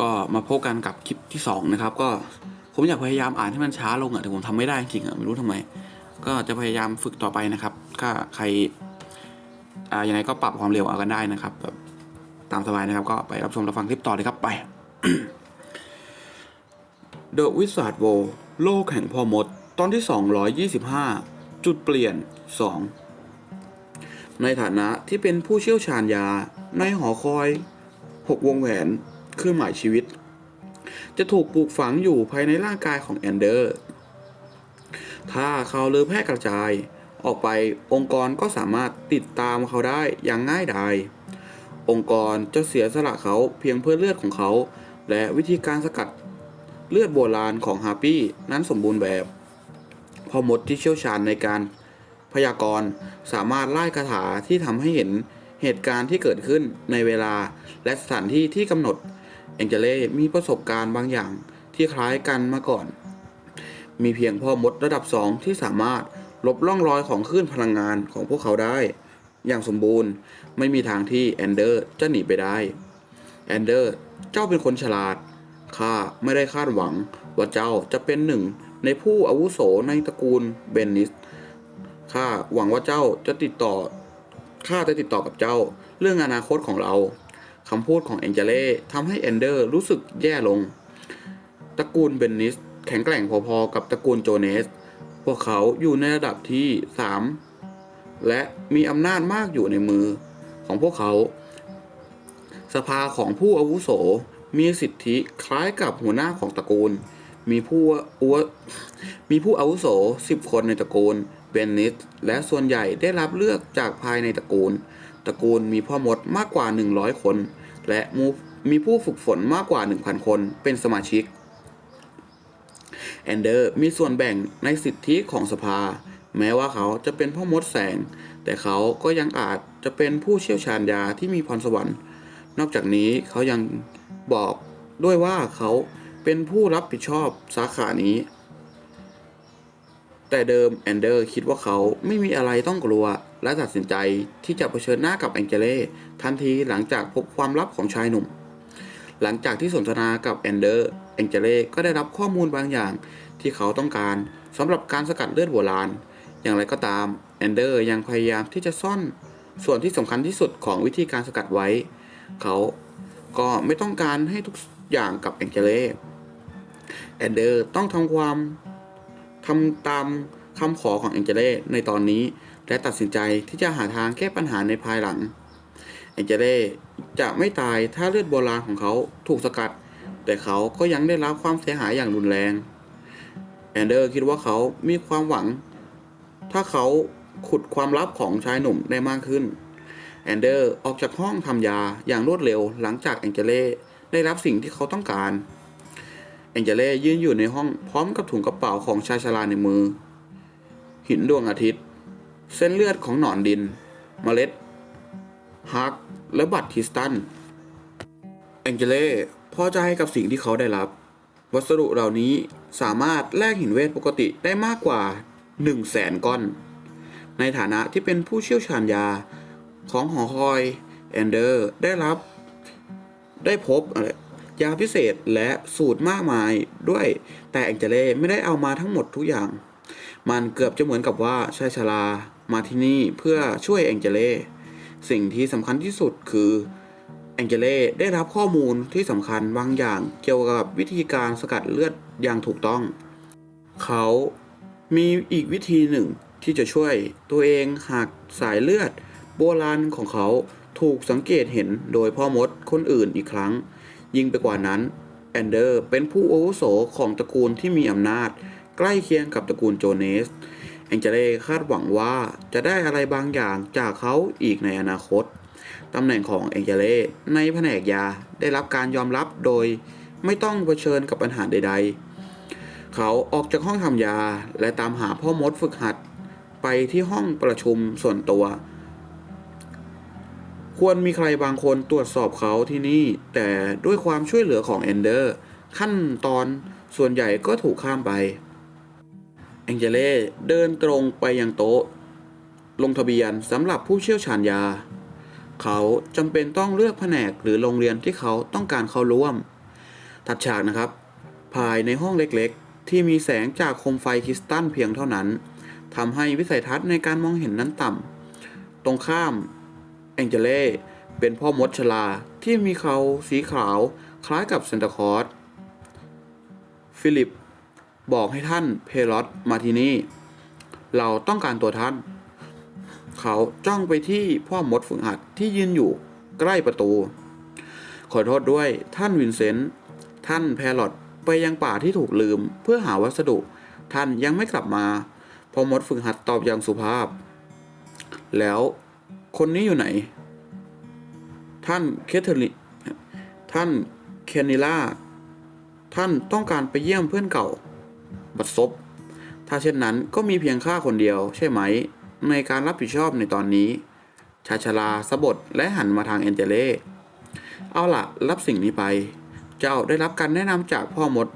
ก็มาพบกันกับคลิปที่สองนะครับก็ผมอยากพยายามอ่านให้มันช้าลงอะแต่ผมทำไม่ได้จริงอะไม่รู้ทำไม ก็จะพยายามฝึกต่อไปนะครับถ้าใครอ่ายังไงก็ปรับความเร็วเอากันได้นะครับแบบตามสบายนะครับก็ไปรับชมรับฟังคลิปต่อเลยครับไป The Wizard World โลกแห่งพ่อมด ตอนที่ 225 จุดเปลี่ยน 2 ในฐานะที่เป็นผู้เชี่ยวชาญยาในหอคอย 6 วงแหวน เครื่องหมายชีวิต จะถูกปลูกฝังอยู่ภายในร่างกายของแอนเดอร์ ถ้าเขาเลือแพร่กระจายออกไปองค์กรก็สามารถติดตามเขาได้อย่างง่ายดาย องค์กรจะเสียสละเขาเพียงเพื่อเลือดของเขา และวิธีการสกัดเลือดโบราณของฮาร์ปี้นั้นสมบูรณ์แบบพ่อมดที่เชี่ยวชาญในการพยากรณ์สามารถไล่คาถาที่ทำให้เห็นเหตุการณ์ที่เกิดขึ้นในเวลาและสถานที่ที่กำหนด แองเจเล่มีประสบการณ์บางอย่างที่คล้ายกันมาก่อน มีเพียงพ่อมดระดับสองที่สามารถลบร่องรอยของคลื่นพลังงานของพวกเขาได้ อย่างสมบูรณ์ไม่มีทางที่แอนเดอร์จะหนีไปได้แอนเดอร์เจ้าเป็นคนฉลาดข้าไม่ได้คาดหวังว่าเจ้าจะเป็นหนึ่งในผู้อาวุโสในตระกูลเบนนิสข้าหวังว่าเจ้าจะติดต่อข้าจะติดต่อกับเจ้า เรื่องอนาคตของเรา คำพูดของแองเจเล่ทำให้แอนเดอร์รู้สึกแย่ลง ตระกูลเบนนิสแข็งแกร่งพอๆกับตระกูลโจเนส พวกเขาอยู่ในระดับที่ 3 และมีอำนาจมากอยู่ในมือของพวกเขา สภาของผู้อาวุโสมีสิทธิคล้ายกับหัวหน้าของตระกูล มีผู้อวมีผู้อาวุโส 10 คนในตระกูลเบนนิสและส่วนใหญ่ได้รับเลือกจากภายในตระกูล ตระกูลมีพ่อมดมากกว่า 100 คน และมูมีผู้ฝึกฝนมากกว่า 1,000 คนเป็นสมาชิก แอนเดอร์มีส่วนแบ่งในสิทธิของสภา แม้ว่าเขาจะเป็นพ่อมดแสง แต่เขาก็ยังอาจจะเป็นผู้เชี่ยวชาญยาที่มีพรสวรรค์ นอกจากนี้เขายังบอกด้วยว่าเขาเป็นผู้รับผิดชอบสาขานี้ แต่เดิมแอนเดอร์คิดว่าเขาไม่มีอะไรต้องกลัว และตัดสินใจที่จะเผชิญหน้ากับแองเจเล่ทันทีหลังจากพบความลับของชายหนุ่ม หลังจากที่สนทนากับแอนเดอร์แองเจเล่ก็ได้รับข้อมูลบางอย่างที่เขาต้องการสำหรับการสกัดเลือดโบราณ อย่างไรก็ตามแอนเดอร์ยังพยายามที่จะซ่อนส่วนที่สำคัญที่สุดของวิธีการสกัดไว้ เขาก็ไม่ต้องการให้ทุกอย่างกับแองเจเล่แอนเดอร์ต้องทำความทำตามคำขอของแองเจเล่ในตอนนี้ และตัดสินใจที่จะหาทางแก้ปัญหาในภายหลังแองเจเล่จะไม่ตายถ้าเลือดโบราณของเขาถูกสกัด แต่เขาก็ยังได้รับความเสียหายอย่างรุนแรงแอนเดอร์คิดว่าเขามีความหวัง ถ้าเขาขุดความลับของชายหนุ่มได้มากขึ้น แอนเดอร์ออกจากห้องทำยาอย่างรวดเร็วหลังจากแองเจเล่ได้รับสิ่งที่เขาต้องการแองเจเล่ยืนอยู่ในห้องพร้อมกับถุงกระเป๋าของชายชราในมือ หินดวงอาทิตย์ เส้นเลือดของหนอนดิน เมล็ดฮักและบัตรทิสตันแองเจเล่พอใจกับสิ่งที่เขาได้รับ วัสดุเหล่านี้สามารถแลกหินเวทปกติได้มากกว่า 1 0 0 0 0แสนก้อน ในฐานะที่เป็นผู้เชี่ยวชาญยาของหอคอยแอนเดอร์ได้รับได้พบอะไรยาพิเศษและสูตรมากมายด้วย แต่แองเจเล่ไม่ได้เอามาทั้งหมดทุกอย่าง มันเกือบจะเหมือนกับว่าชายชรา มาที่นี่เพื่อช่วยแองเจเล่สิ่งที่สำคัญที่สุดคือแองเจเล่ได้รับข้อมูลที่สำคัญบางอย่างเกี่ยวกับวิธีการสกัดเลือดอย่างถูกต้อง เขามีอีกวิธีหนึ่งที่จะช่วยตัวเองหากสายเลือดโบราณของเขาถูกสังเกตเห็นโดยพ่อมดคนอื่นอีกครั้ง ยิ่งไปกว่านั้นแอนเดอร์เป็นผู้อาวุโสของตระกูลที่มีอำนาจ ใกล้เคียงกับตระกูลโจเนส แองเจเล่คาดหวังว่าจะได้อะไรบางอย่างจากเขาอีกในอนาคต ตำแหน่งของแองเจเล่ในแผนกยาได้รับการยอมรับโดยไม่ต้องเผชิญกับปัญหาใด ๆ เขาออกจากห้องทำยาและตามหาพ่อมดฝึกหัด ไปที่ห้องประชุมส่วนตัว ควรมีใครบางคนตรวจสอบเขาที่นี่ แต่ด้วยความช่วยเหลือของเอนเดอร์ ขั้นตอนส่วนใหญ่ก็ถูกข้ามไป แองเจเล่เดินตรงไปยังโต๊ะ ลงทะเบียนสำหรับผู้เชี่ยวชาญยา เขาจำเป็นต้องเลือกแผนกหรือโรงเรียนที่เขาต้องการเข้าร่วม ถัดฉากนะครับ ภายในห้องเล็กๆ ที่มีแสงจากโคมไฟคริสตัลเพียงเท่านั้นทำให้วิสัยทัศน์ในการมองเห็นนั้นต่ำตรงข้ามแองเจเล่เป็นพ่อมดชลาที่มีเขาสีขาวคล้ายกับเซนตาคอร์สฟิลิป บอกให้ท่านเพลอตมาที่นี่ เราต้องการตัวท่าน เขาจ้องไปที่พ่อมดฝึกหัดที่ยืนอยู่ใกล้ประตู ขอโทษด้วยท่านวินเซนต์ท่านแพรอตไปยังป่าที่ถูกลืมเพื่อหาวัสดุ ท่านยังไม่กลับมา พ่อมดฝึกหัดตอบอย่างสุภาพ แล้วคนนี้อยู่ไหน ท่านเคเธอรีนท่านแคนิล่า ท่านต้องการไปเยี่ยมเพื่อนเก่า บัดซบ ถ้าเช่นนั้นก็มีเพียงข้าคนเดียวใช่ไหม ในการรับผิดชอบในตอนนี้ ชาชลาสะบดและหันมาทางแอนเจเล่เอาละรับสิ่งนี้ไป เจ้าได้รับการแนะนำจากพ่อมด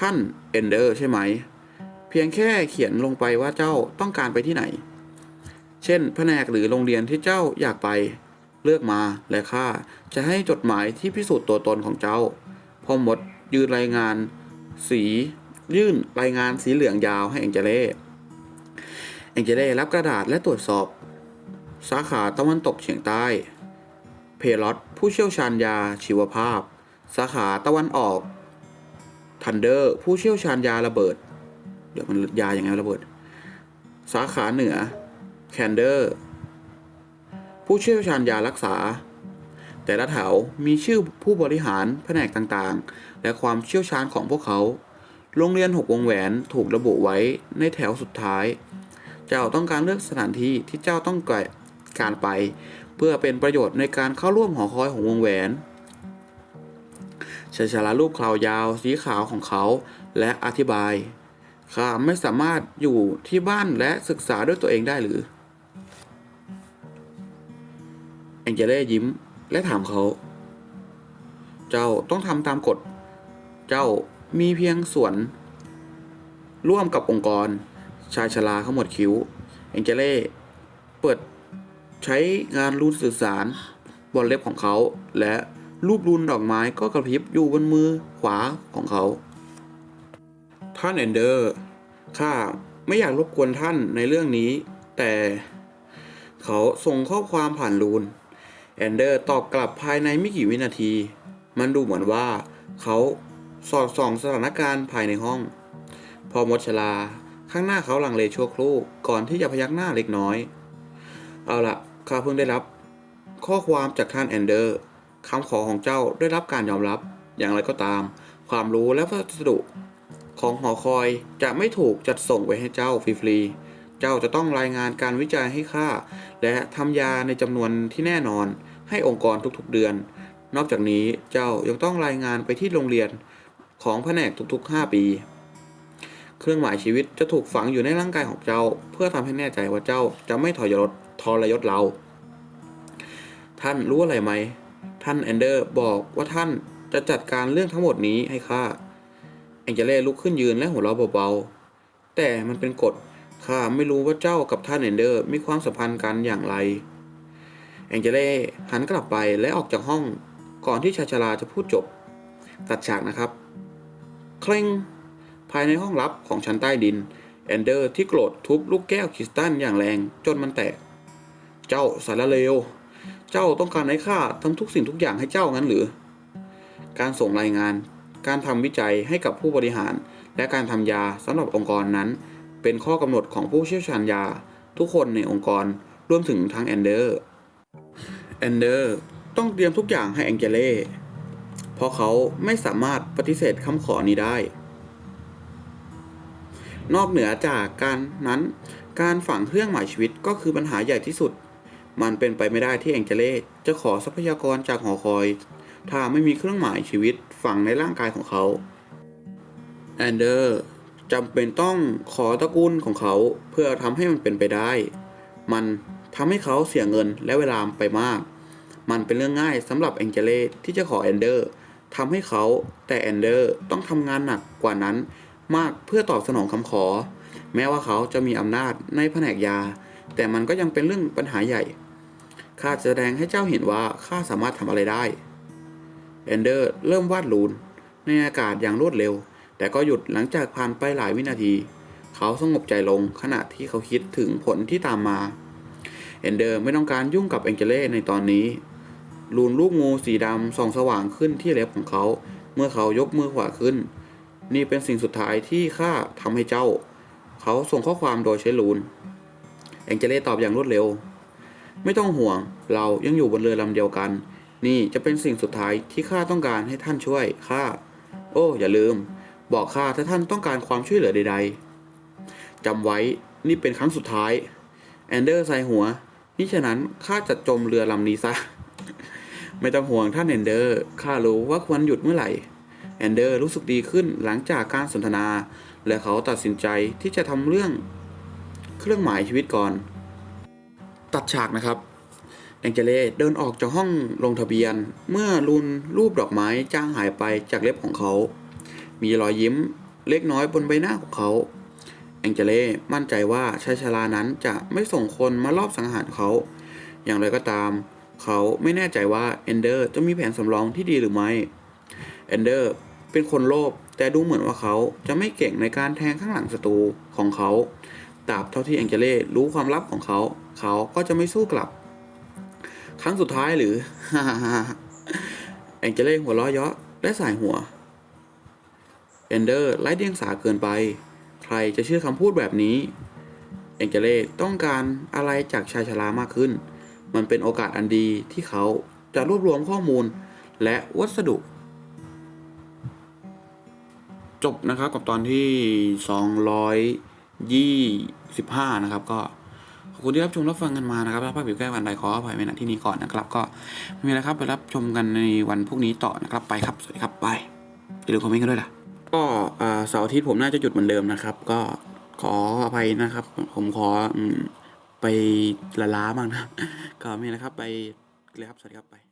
ท่านเอนเดอร์ใช่ไหม เพียงแค่เขียนลงไปว่าเจ้าต้องการไปที่ไหน เช่น แผนกหรือโรงเรียนที่เจ้าอยากไป เลือกมาและข้าจะให้จดหมายที่พิสูจน์ตัวตนของเจ้าพ่อมดยืนรายงาน สี ยื่นรายงานสีเหลืองยาวให้แองเจเล่แองเจเล่รับกระดาษและตรวจสอบ สาขาตะวันตกเฉียงใต้ เพลอตผู้เชี่ยวชาญยาชีวภาพ สาขาตะวันออก ทันเดอร์ ผู้เชี่ยวชาญยาระเบิด เดี๋ยวมันยาอย่างไงระเบิด สาขาเหนือ แคนเดอร์ ผู้เชี่ยวชาญยารักษาแต่ละแถวมีชื่อผู้บริหารแผนกต่างๆ และความเชี่ยวชาญของพวกเขา โรงเรียนหกวงแหวนถูกระบุไว้ในแถวสุดท้าย เจ้าต้องการเลือกสถานที่ที่เจ้าต้องการไป เพื่อเป็นประโยชน์ในการเข้าร่วมหอคอยของวงแหวนชายชาลารูปคราวยาวสีขาวของเขาและอธิบายข้าไม่สามารถอยู่ที่บ้านและศึกษาด้วยตัวเองได้หรือแองเจเล่ยิ้มและถามเขา เจ้าต้องทำตามกฎ เจ้า มีเพียงส่วน ร่วมกับองค์กร ชายชราเขาหมดคิ้วแองเจเล่ เปิดใช้งานรูนสื่อสารบนเล็บของเขา และรูปรูนดอกไม้ก็กระพริบอยู่บนมือขวาของเขา ท่านเอนเดอร์ ข้าไม่อยากรบกวนท่านในเรื่องนี้ แต่เขาส่งข้อความผ่านรูน แอนเดอร์ตอบกลับภายในไม่กี่วินาที มันดูเหมือนว่าเขา สอดส่องสถานการณ์ภายในห้อง พอมดชลาข้างหน้าเขาลังเลชั่วครู่ก่อนที่จะพยักหน้าเล็กน้อย เอาละข้าเพิ่งได้รับ ข้อความจากท่านแอนเดอร์คำขอของเจ้าได้รับการยอมรับ อย่างไรก็ตาม ความรู้และวัสดุ ของหอคอยจะไม่ถูกจัดส่งไปให้เจ้าฟรีๆ เจ้าจะต้องรายงานการวิจัยให้ข้าและทำยาในจำนวนที่แน่นอนให้องค์กรทุกๆเดือน นอกจากนี้เจ้ายังต้องรายงานไปที่โรงเรียน ของแผนกทุกๆ 5 ปี เครื่องหมายชีวิตจะถูกฝังอยู่ในร่างกายของเจ้า เพื่อทำให้แน่ใจว่าเจ้าจะไม่ทรยศทรยศเรา ท่านรู้อะไรไหม ท่านแอนเดอร์บอกว่าท่านจะจัดการเรื่องทั้งหมดนี้ให้ข้าแองเจเล่ลุกขึ้นยืนและหัวเราะเบาๆ แต่มันเป็นกฎข้าไม่รู้ว่าเจ้ากับท่านเอนเดอร์มีความสัมพันธ์กันอย่างไร แองเจเล่หันกลับไปและออกจากห้องก่อนที่ชาชาลาจะพูดจบ ตัดฉากนะครับ เคร่งภายในห้องลับของชั้นใต้ดิน แอนเดอร์ที่โกรธทุบลูกแก้วคริสตัลอย่างแรงจนมันแตก เจ้าสารเลว เจ้าต้องการให้ข้าทำทุกสิ่งทุกอย่างให้เจ้างั้นหรือ การส่งรายงาน การทำวิจัยให้กับผู้บริหาร และการทำยาสำหรับองค์กรนั้น เป็นข้อกำหนดของผู้เชี่ยวชาญยา ทุกคนในองค์กรรวมถึงทางแอนเดอร์ แอนเดอร์ต้องเตรียมทุกอย่างให้แองเจเล่ เพราะเขาไม่สามารถปฏิเสธคำขอนี้ได้ นอกเหนือจากการนั้น การฝังเครื่องหมายชีวิตก็คือปัญหาใหญ่ที่สุด มันเป็นไปไม่ได้ที่แองเจเล่จะขอทรัพยากรจากหอคอย ถ้าไม่มีเครื่องหมายชีวิตฝังในร่างกายของเขาแอนเดอร์จำเป็นต้องขอตระกูลของเขาเพื่อทำให้มันเป็นไปได้ มันทำให้เขาเสียเงินและเวลาไปมาก มันเป็นเรื่องง่ายสำหรับแองเจเล่ที่จะขอแอนเดอร์ ทำให้เขาแต่แอนเดอร์ต้องทำงานหนักกว่านั้นมากเพื่อตอบสนองคำขอ แม้ว่าเขาจะมีอำนาจในแผนกยา แต่มันก็ยังเป็นเรื่องปัญหาใหญ่ข้าจะแสดงให้เจ้าเห็นว่าข้าสามารถทำอะไรได้แอนเดอร์เริ่มวาดรูนในอากาศอย่างรวดเร็ว แต่ก็หยุดหลังจากผ่านไปหลายวินาที เขาสงบใจลงขณะที่เขาคิดถึงผลที่ตามมาเอนเดอร์ไม่ต้องการยุ่งกับแองเจเล่ในตอนนี้ ลูนลูกงูสีดำส่องสว่างขึ้นที่เล็บของเขา เมื่อเขายกมือขวาขึ้น นี่เป็นสิ่งสุดท้ายที่ข้าทำให้เจ้า เขาส่งข้อความโดยใช้ลูนแองเจเล่ตอบอย่างรวดเร็ว ไม่ต้องห่วง เรายังอยู่บนเรือลำเดียวกัน นี่จะเป็นสิ่งสุดท้ายที่ข้าต้องการให้ท่านช่วยข้า โอ้ อย่าลืม บอกข้าถ้าท่านต้องการความช่วยเหลือใด ๆจำไว้นี่เป็นครั้งสุดท้าย แอนเดอร์ใส่หัวนี่ฉะนั้นข้าจะจมเรือลำนี้ซะ ไม่ต้องห่วงท่านแอนเดอร์ ข้ารู้ว่าควรหยุดเมื่อไหร่ แอนเดอร์รู้สึกดีขึ้นหลังจากการสนทนา และเขาตัดสินใจที่จะทำเรื่องเครื่องหมายชีวิตก่อน ตัดฉากนะครับ แองเจเลเดินออกจากห้องลงทะเบียน เมื่อลุนรูปดอกไม้จ้างหายไปจากเล็บของเขา มีรอยยิ้มเล็กน้อยบนใบหน้าของเขา แองเจเลมั่นใจว่าชายชรานั้นจะไม่ส่งคนมารอบสังหารเขา อย่างไรก็ตาม เขาไม่แน่ใจว่าเอนเดอร์จะมีแผนสำรองที่ดีหรือไม่เอนเดอร์เป็นคนโลภแต่ดูเหมือนว่าเขาจะไม่เก่งในการแทงข้างหลังศัตรูของเขาตราบเท่าที่แองเจเล่รู้ความลับของเขา เขาก็จะไม่สู้กลับ ครั้งสุดท้ายหรือแองเจเล่หัวเราะเยาะและสายหัวเอนเดอร์ไร้เดียงสาเกินไป ใครจะเชื่อคำพูดแบบนี้ เองเจเล่ต้องการอะไรจากชายชรามากขึ้น มันเป็นโอกาสอันดีที่เขาจะรวบรวมข้อมูลและวัสดุ จบนะครับกับตอนที่ 225 นะครับ ก็ขอบคุณที่รับชมรับฟังกันมานะครับถ้าภาพผิวแก้วันใดขออภัยไว้ณที่นี้ก่อนนะครับ ก็ไม่มีอะไรครับไปรับชมกันในวันพรุ่งนี้ต่อนะครับไปครับ สวัสดีครับ ไปอย่าลืมคอมเมนต์กันด้วยล่ะก็เสาร์อาทิตย์ผมน่าจะหยุดเหมือนเดิมนะครับ ก็ขออภัยนะครับ ผมขออ ไปละล้าบ้างนะก็มีนะครับไปเลยครับสวัสดีครับไป